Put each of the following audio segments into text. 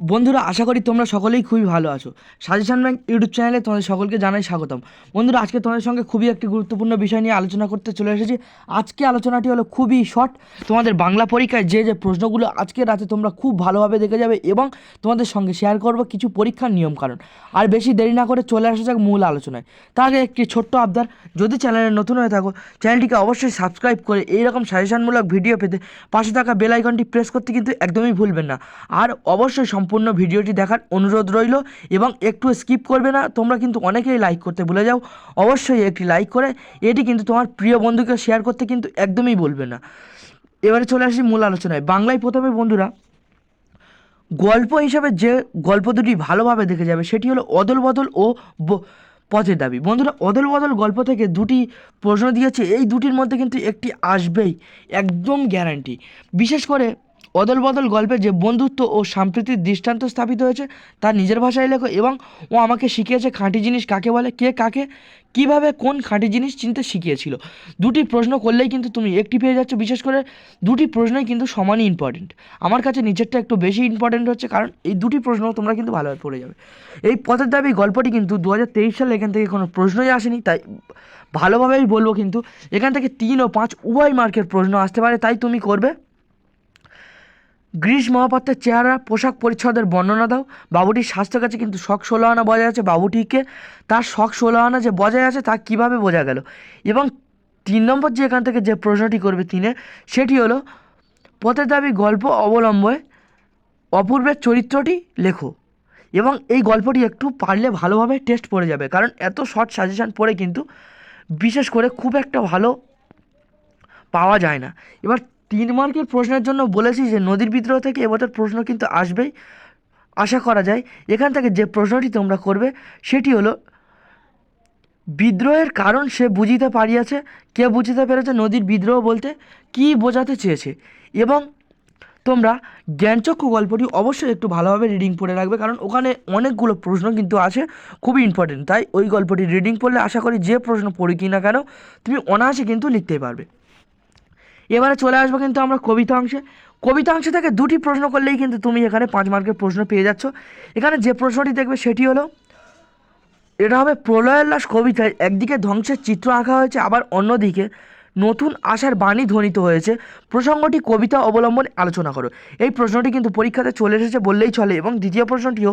বন্ধুরা, আশা করি তোমরা সকলেই খুবই ভালো আছো। সাজেশন ব্যাংক ইউটিউব চ্যানেলে তোমাদের সকলকে জানাই স্বাগতম। বন্ধুরা, আজকে তোমাদের সঙ্গে খুবই একটি গুরুত্বপূর্ণ বিষয় নিয়ে আলোচনা করতে চলে এসেছি। আজকে আলোচনাটি হলো খুবই শর্ট তোমাদের বাংলা পরীক্ষায় যে যে প্রশ্নগুলো আজকে রাতে তোমরা খুব ভালোভাবে দেখে যাবে এবং তোমাদের সঙ্গে শেয়ার করব কিছু পরীক্ষার নিয়ম নিয়মকানুন। আর বেশি দেরি না করে চলে আসা যাক মূল আলোচনায়। তার আগে একটি ছোট্ট আবদার, যদি চ্যানেলে নতুন হয়ে থাকো চ্যানেলটিকে অবশ্যই সাবস্ক্রাইব করে এইরকম সাজেশনমূলক ভিডিও পেতে পাশে থাকা বেল আইকনটি প্রেস করতে কিন্তু একদমই ভুলবেন না। আর অবশ্যই সম্পূর্ণ ভিডিওটি দেখার অনুরোধ রইল এবং একটু স্কিপ করবে না, তোমরা কিন্তু অনেকেই লাইক করতে ভুলে যাও। অবশ্যই একটি লাইক করে, এটি কিন্তু তোমার প্রিয় বন্ধুকে শেয়ার করতে কিন্তু একদমই বলবে না। এবারে চলে আসি মূল আলোচনায়। বাংলায় প্রথমে বন্ধুরা, গল্প হিসাবে যে গল্প দুটি ভালোভাবে দেখে যাবে, সেটি হলো অদল বদল ও পথের দাবি। বন্ধুরা, অদল বদল গল্প থেকে দুটি প্রশ্ন দিয়েছে, এই দুটির মধ্যে কিন্তু একটি আসবেই, একদম গ্যারান্টি বিশেষ করে অদল বদল গল্পে যে বন্ধুত্ব ও সাম্প্রতিক দৃষ্টান্ত স্থাপিত হয়েছে তার নিজের ভাষায় লেখো এবং ও আমাকে শিখিয়েছে খাঁটি জিনিস কাকে বলে, কে কাকে, কীভাবে কোন খাঁটি জিনিস চিনতে শিখিয়েছিল। দুটি প্রশ্ন করলেই কিন্তু তুমি একটি পেয়ে যাচ্ছ, বিশেষ করে দুটি প্রশ্নই কিন্তু সমানই ইম্পর্টেন্ট আমার কাছে নিচেরটা একটু বেশি ইম্পর্টেন্ট হচ্ছে, কারণ এই দুটি প্রশ্ন তোমরা কিন্তু ভালোভাবে পড়ে যাবে। এই পথের দাবি গল্পটি কিন্তু দু হাজার তেইশ সালে এখান থেকে কোনো প্রশ্নই আসেনি, তাই ভালোভাবেই বলব কিন্তু এখান থেকে তিন ও পাঁচ উভয় মার্কের প্রশ্ন আসতে পারে, তাই তুমি করবে। গ্রীষ মহাপাত্রের চেহারা, পোশাক পরিচ্ছদের বর্ণনা দাও। বাবুটির স্বাস্থ্যের কাছে কিন্তু শখ ষোলো আনা বজায় আছে। বাবুটিকে তার শখ ষোলো আনা যে বজায় আছে তা কীভাবে বোঝা গেল? এবং তিন নম্বর যে এখান থেকে যে প্রশ্নটি করবে তিনে, সেটি হলো, পথের দাবি গল্প অবলম্বনে অপূর্বের চরিত্রটি লেখো। এবং এই গল্পটি একটু পারলে ভালোভাবে টেস্ট পড়ে যাবে। কারণ এত শর্ট সাজেশান পড়ে কিন্তু বিশেষ করে খুব একটা ভালো পাওয়া যায় না। এবার তিন মার্কের প্রশ্নের জন্য বলেছি যে নদীর বিদ্রোহ থেকে এবছর প্রশ্ন কিন্তু আসবেই। আশা করা যায়, এখান থেকে যে প্রশ্নটি তোমরা করবে, সেটি হলো, বিদ্রোহের কারণ সে বুঝিতে পারিয়াছে, কে বুঝিতে পেরেছে নদীর বিদ্রোহ বলতে, কী বোঝাতে চেয়েছে। এবং তোমরা জ্ঞানচক্ষু গল্পটি অবশ্যই একটু ভালোভাবে রিডিং পড়ে রাখবে, কারণ ওখানে অনেকগুলো প্রশ্ন কিন্তু আছে, খুবই ইম্পর্টেন্ট তাই ওই গল্পটি রিডিং পড়লে আশা করি যে প্রশ্ন পড়ি কি না কেন, তুমি অনায়াসে কিন্তু লিখতেই পারবে। এবারে চলে আসব কিন্তু আমরা কবিতা অংশে কবিতা অংশ থেকে দুটি প্রশ্ন করলেই কিন্তু তুমি এখানে পাঁচ মার্কের প্রশ্ন পেয়ে যাচ্ছ। এখানে যে প্রশ্নটি দেখবে সেটি হলো, এটা হবে প্রলয়ের লাশ কবিতায় একদিকে ধ্বংসের চিত্র আঁকা হয়েছে, আবার অন্যদিকে নতুন আশার বাণী ধ্বনিত হয়েছে। প্রসঙ্গটি কবিতা অবলম্বনে আলোচনা করো। এই প্রশ্নটি কিন্তু পরীক্ষাতে চলে এসেছে বললেই চলে এবং দ্বিতীয় প্রশ্নটিও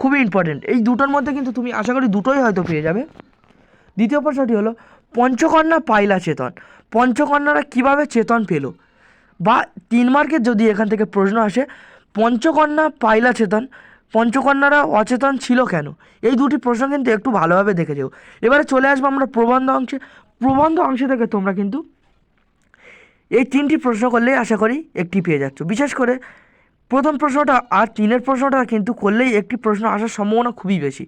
খুবই ইম্পর্টেন্ট এই দুটোর মধ্যে কিন্তু তুমি আশা করি দুটোই হয়তো পেয়ে যাবে। দ্বিতীয় প্রশ্নটি হলো পঞ্চকন্যা পাইলা চেতন। পঞ্চকন্যারা কীভাবে চেতন পেল? বা তিন মার্কের যদি এখান থেকে প্রশ্ন আসে, পঞ্চকন্যা পাইলা চেতন, পঞ্চকন্যারা অচেতন ছিল কেন? এই দুটি প্রশ্ন কিন্তু একটু ভালোভাবে দেখে যেও। এবারে চলে আসব আমরা প্রবন্ধ অংশে। প্রবন্ধ অংশ থেকে তোমরা কিন্তু এই তিনটি প্রশ্ন করলেই আশা করি একটি পেয়ে যাচ্ছ। বিশেষ করে প্রথম প্রশ্নটা আর তিনের প্রশ্নটা কিন্তু করলেই একটি প্রশ্ন আসার সম্ভাবনা খুবই বেশি।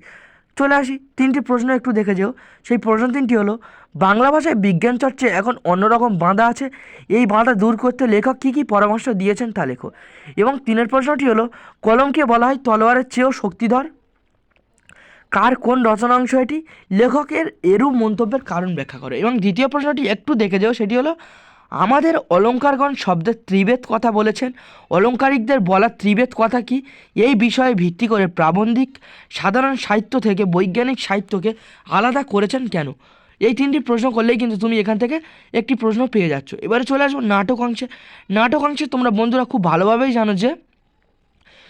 চলে আসি, তিনটি প্রশ্ন একটু দেখে যেও। সেই প্রশ্ন তিনটি হলো, বাংলা ভাষায় বিজ্ঞান চর্চায় এখন অন্যরকম বাঁধা আছে, এই বাঁধা দূর করতে লেখক কী কী পরামর্শ দিয়েছেন তা লেখো। এবং তিনের প্রশ্নটি হলো, কলমকে বলা হয় তলোয়ারের চেয়েও শক্তিধর। কার কোন রচনাংশ এটি? লেখকের এরূপ মন্তব্যের কারণ ব্যাখ্যা করো। এবং দ্বিতীয় প্রশ্নটি একটু দেখে যেও, সেটি হলো আমাদের অলঙ্কারগণ শব্দের ত্রিবেদ কথা বলেছেন। অলঙ্কারিকদের বলা ত্রিবেদ কথা কি? এই বিষয়ে ভিত্তি করে প্রাবন্ধিক সাধারণ সাহিত্য থেকে বৈজ্ঞানিক সাহিত্যকে আলাদা করেছেন কেন? এই তিনটি প্রশ্ন করলেই কিন্তু তুমি এখান থেকে একটি প্রশ্ন পেয়ে যাচ্ছ। এবারে চলে আসব নাটক অংশে। নাটক অংশে তোমরা বন্ধুরা খুব ভালোভাবেই জানো যে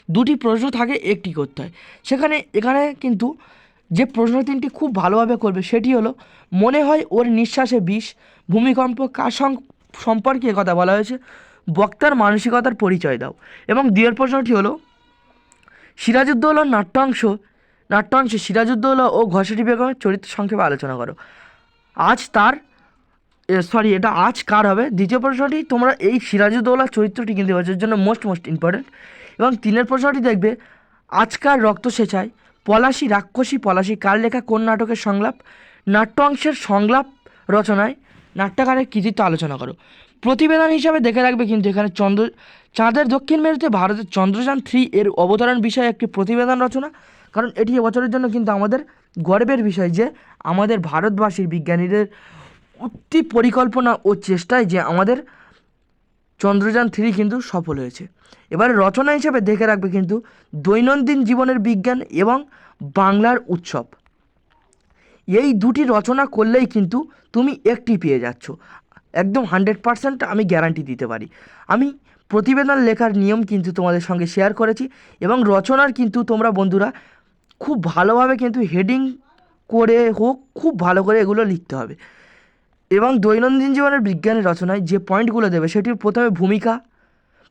দুটি প্রশ্ন থাকে, একটি করতে হয়। সেখানে, এখানে কিন্তু যে প্রশ্ন তিনটি খুব ভালোভাবে করবে সেটি হলো, মনে হয় ওর নিঃশ্বাসে বিষ, ভূমিকম্প কার সম্পর্কে কথা বলা হয়েছে, বক্তার মানসিকতার পরিচয় দাও। এবং দ্বিতীয় প্রশ্নটি হলো সিরাজউদ্দৌলার নাট্যাংশ, নাট্যাংশে সিরাজউদ্দৌলা ও ঘসেটি বেগমের চরিত্র সংক্ষেপে আলোচনা করো। আজ তার সরি এটা আজ কার হবে? দ্বিতীয় প্রশ্নটি, তোমরা এই সিরাজউদ্দৌলার চরিত্রটি কিন্তু এবছরের জন্য মোস্ট মোস্ট ইম্পর্ট্যান্ট এবং তিনের প্রশ্নটি দেখবে, আজকার রক্ত সেচায়, পলাশী রাক্ষসী পলাশী, কার লেখা কোন নাটকের সংলাপ? নাট্য অংশের সংলাপ রচনায় নাট্যকারের কৃতিত্ব আলোচনা করো। প্রতিবেদন হিসাবে দেখে রাখবে কিন্তু এখানে চন্দ্র, চাঁদের দক্ষিণ মেরুতে ভারতের চন্দ্রযান থ্রি এর অবতরণ বিষয়ে একটি প্রতিবেদন রচনা। কারণ এটি এবছরের জন্য কিন্তু আমাদের গর্বের বিষয় যে আমাদের ভারতবাসীর বিজ্ঞানীদের অতি পরিকল্পনা ও চেষ্টায় যে আমাদের চন্দ্রযান থ্রি কিন্তু সফল হয়েছে। এবার রচনা হিসেবে দেখে রাখবে কিন্তু দৈনন্দিন জীবনের বিজ্ঞান এবং বাংলার উৎসব। এই দুটি রচনা করলেই কিন্তু তুমি একটি পেয়ে যাচ্ছ। একদম হান্ড্রেড পারসেন্ট আমি গ্যারান্টি দিতে পারি। আমি প্রতিবেদন লেখার নিয়ম কিন্তু তোমাদের সঙ্গে শেয়ার করেছি এবং রচনার কিন্তু তোমরা বন্ধুরা খুব ভালোভাবে কিন্তু হেডিং করে হোক, খুব ভালো করে এগুলো লিখতে হবে। এবং দৈনন্দিন জীবনের বিজ্ঞানের রচনায় যে পয়েন্টগুলো দেবে, সেটির প্রথমে ভূমিকা,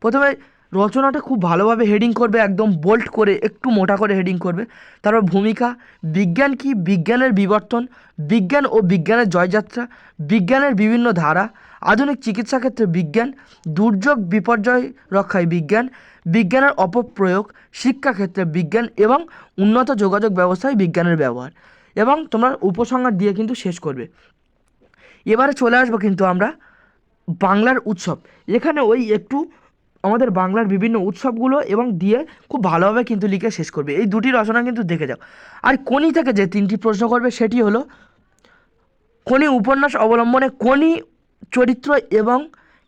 প্রথমে রচনাটা খুব ভালোভাবে হেডিং করবে, একদম বোল্ট করে, একটু মোটা করে হেডিং করবে। তারপর ভূমিকা, বিজ্ঞান কি? বিজ্ঞানের বিবর্তন, বিজ্ঞান ও বিজ্ঞানের জয়যাত্রা, বিজ্ঞানের বিভিন্ন ধারা, আধুনিক চিকিৎসা ক্ষেত্রে বিজ্ঞান, দুর্যোগ বিপর্যয় রক্ষায় বিজ্ঞান, বিজ্ঞানের অপপ্রয়োগ শিক্ষাক্ষেত্রে বিজ্ঞান এবং উন্নত যোগাযোগ ব্যবস্থায় বিজ্ঞানের ব্যবহার। এবং তোমরা উপসংহার দিয়ে কিন্তু শেষ করবে। এবারে চলে আসব কিন্তু আমরা বাংলার উৎসব। এখানে ওই একটু আমাদের বাংলার বিভিন্ন উৎসবগুলো এবং দিয়ে খুব ভালোভাবে কিন্তু লিখে শেষ করবে। এই দুটি রচনা কিন্তু দেখে যাও। আর কোনি থেকে যে তিনটি প্রশ্ন করবে সেটি হলো কোনি উপন্যাস অবলম্বনে কোনি চরিত্র এবং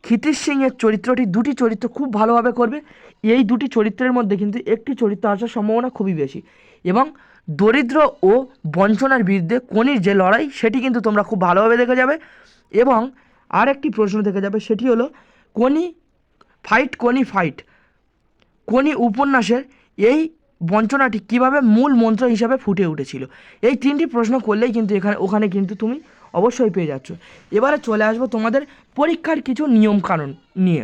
ক্ষিতিশ সিংয়ের চরিত্রটি দুটি চরিত্র খুব ভালোভাবে করবে। এই দুটি চরিত্রের মধ্যে কিন্তু একটি চরিত্র আসার সম্ভাবনা খুবই বেশি। এবং দরিদ্র ও বঞ্চনার বিরুদ্ধে কোনির যে লড়াই, সেটি কিন্তু তোমরা খুব ভালোভাবে দেখে যাবে। এবং আর একটি প্রশ্ন থেকে যাবে, সেটি হলো কোনি ফাইট, কোনি ফাইট। কোনি উপন্যাসের এই বঞ্চনাটি কীভাবে মূল মন্ত্র হিসাবে ফুটে উঠেছিল? এই তিনটি প্রশ্ন করলেই কিন্তু এখানে ওখানে কিন্তু তুমি অবশ্যই পেয়ে যাচ্ছ। এবারে চলে আসব তোমাদের পরীক্ষার কিছু নিয়মকানুন নিয়ে।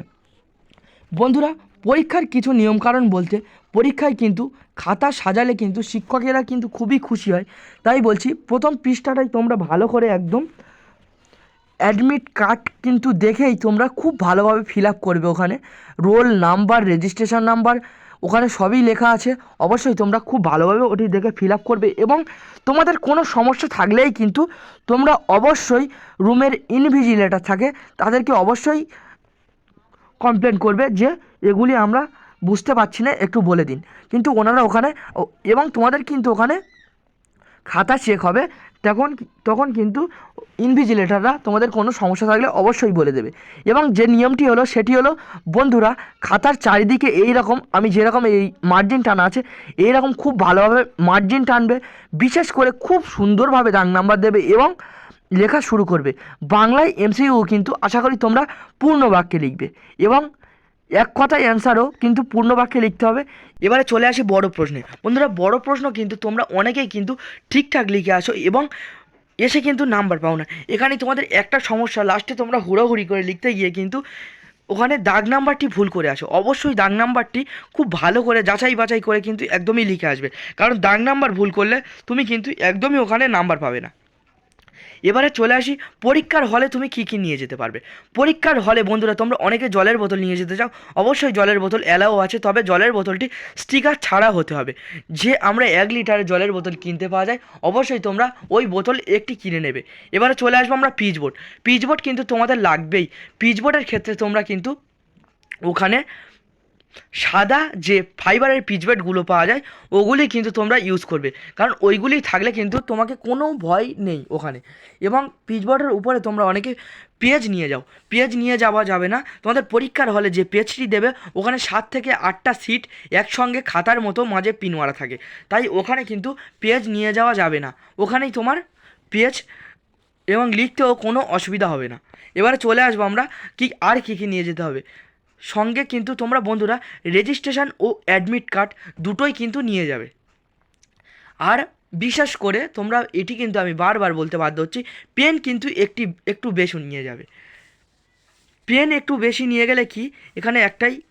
বন্ধুরা, পরীক্ষার কিছু নিয়মকানুন বলতে পরীক্ষায় কিন্তু খাতা সাজালে কিন্তু শিক্ষকেরা কিন্তু খুবই খুশি হয়। তাই বলছি, প্রথম পৃষ্ঠাটাই তোমরা ভালো করে একদম অ্যাডমিট কার্ড কিন্তু দেখেই তোমরা খুব ভালোভাবে ফিল আপ করবে ওখানে। রোল নাম্বার রেজিস্ট্রেশন নাম্বার ওখানে সবই লেখা আছে। অবশ্যই তোমরা খুব ভালোভাবে ওটি দেখে ফিল আপ করবে এবং তোমাদের কোনো সমস্যা থাকলেই কিন্তু তোমরা অবশ্যই রুমের ইনভিজিলেটার থাকে, তাদেরকে অবশ্যই কমপ্লেন করবে যে এগুলি আমরা বুঝতে পারছি না, একটু বলে দিন। কিন্তু ওনারা ওখানে এবং তোমাদের কিন্তু ওখানে খাতা চেক হবে তখন তখন কিন্তু ইনভিজিলেটাররা তোমাদের কোনো সমস্যা থাকলে অবশ্যই বলে দেবে। এবং যে নিয়মটি হলো, সেটি হলো, বন্ধুরা, খাতার চারিদিকে এই রকম আমি যেরকম এই মার্জিন টানা আছে এই রকম খুব ভালোভাবে মার্জিন টানবে, বিশেষ করে খুব সুন্দরভাবে দাগ নাম্বার দেবে এবং লেখা শুরু করবে। বাংলায় এমসিইউ কিন্তু আশা করি তোমরা পূর্ণ বাক্যে লিখবে। এবং এক কথায় অ্যান্সারও কিন্তু পূর্ণ বাক্যে লিখতে হবে। এবারে চলে আসি বড় প্রশ্নে। বন্ধুরা, বড় প্রশ্ন কিন্তু তোমরা অনেকেই কিন্তু ঠিকঠাক লিখে আসো এবং এসে কিন্তু নাম্বার পাও না। এখানে তোমাদের একটা সমস্যা লাস্টে তোমরা হুড়োহুড়ি করে লিখতে গিয়ে কিন্তু ওখানে দাগ নাম্বারটি ভুল করে আসো। অবশ্যই দাগ নাম্বারটি খুব ভালো করে, যাচাই বাছাই করে কিন্তু একদমই লিখে আসবে। কারণ দাগ নাম্বার ভুল করলে তুমি কিন্তু একদমই ওখানে নাম্বার পাবে না। এবারে চলে আসি, পরীক্ষার হলে তুমি কী কী নিয়ে যেতে পারবে? পরীক্ষার হলে বন্ধুরা, তোমরা অনেকে জলের বোতল নিয়ে যেতে চাও। অবশ্যই জলের বোতল অ্যালাও আছে, তবে জলের বোতলটি স্টিকার ছাড়া হতে হবে। যে আমরা এক লিটারের জলের বোতল কিনতে পাওয়া যায়, অবশ্যই তোমরা ওই বোতল একটি কিনে নেবে। এবারে চলে আসব আমরা পিচ বোর্ড। পিচ বোর্ড কিন্তু তোমাদের লাগবেই। পিচ বোর্ডের ক্ষেত্রে তোমরা কিন্তু ওখানে সাদা যে ফাইবারের পিচবেটগুলো পাওয়া যায়, ওগুলি কিন্তু তোমরা ইউজ করবে। কারণ ওইগুলি থাকলে কিন্তু তোমাকে কোনো ভয় নেই ওখানে। এবং পিচবোর্ডের উপরে তোমরা অনেকে পেজ নিয়ে যাও। পেজ নিয়ে যাওয়া যাবে না। তোমাদের পরীক্ষার হলে যে পেজটি দেবে, ওখানে সাত থেকে আটটা সিট একসঙ্গে খাতার মতো মাঝে পিন মারা থাকে। তাই ওখানে কিন্তু পেজ নিয়ে যাওয়া যাবে না। ওখানেই তোমার পেজ এবং লিখতেও কোনো অসুবিধা হবে না। এবারে চলে আসব আমরা কি, আর কী কী নিয়ে যেতে হবে। সঙ্গে কিন্তু তোমরা বন্ধুরা রেজিস্ট্রেশন ও অ্যাডমিট কার্ড দুটোই কিন্তু নিয়ে যাবে। আর বিশেষ করে তোমরা এটি কিন্তু আমি বারবার বলতে বাধ্য হচ্ছি পেন কিন্তু একটি, একটু বেশি নিয়ে যাবে। পেন একটু বেশি নিয়ে গেলে কি? এখানে একটাই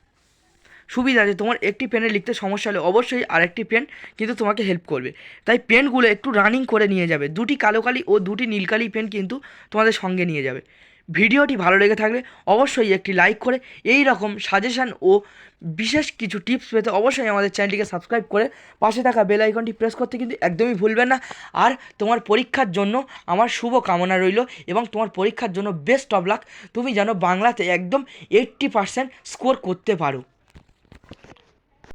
সুবিধা আছে, তোমার একটি পেনে লিখতে সমস্যা হলে অবশ্যই আরেকটি পেন কিন্তু তোমাকে হেল্প করবে। তাই পেনগুলো একটু রানিং করে নিয়ে যাবে। দুটি কালো কালি ও দুটি নীলকালি পেন কিন্তু তোমাদের সঙ্গে নিয়ে যাবে। ভিডিওটি ভালো লেগে থাকলে অবশ্যই একটি লাইক করে এই রকম সাজেশান ও বিশেষ কিছু টিপস পেতে অবশ্যই আমাদের চ্যানেলটিকে সাবস্ক্রাইব করে পাশে থাকা বেল আইকনটি প্রেস করতে কিন্তু একদমই ভুলবেন না। আর তোমার পরীক্ষার জন্য আমার শুভ কামনা রইল এবং তোমার পরীক্ষার জন্য বেস্ট অফ লাক তুমি যেন বাংলাতে একদম এইট্টি পার্সেন্ট স্কোর করতে পারো।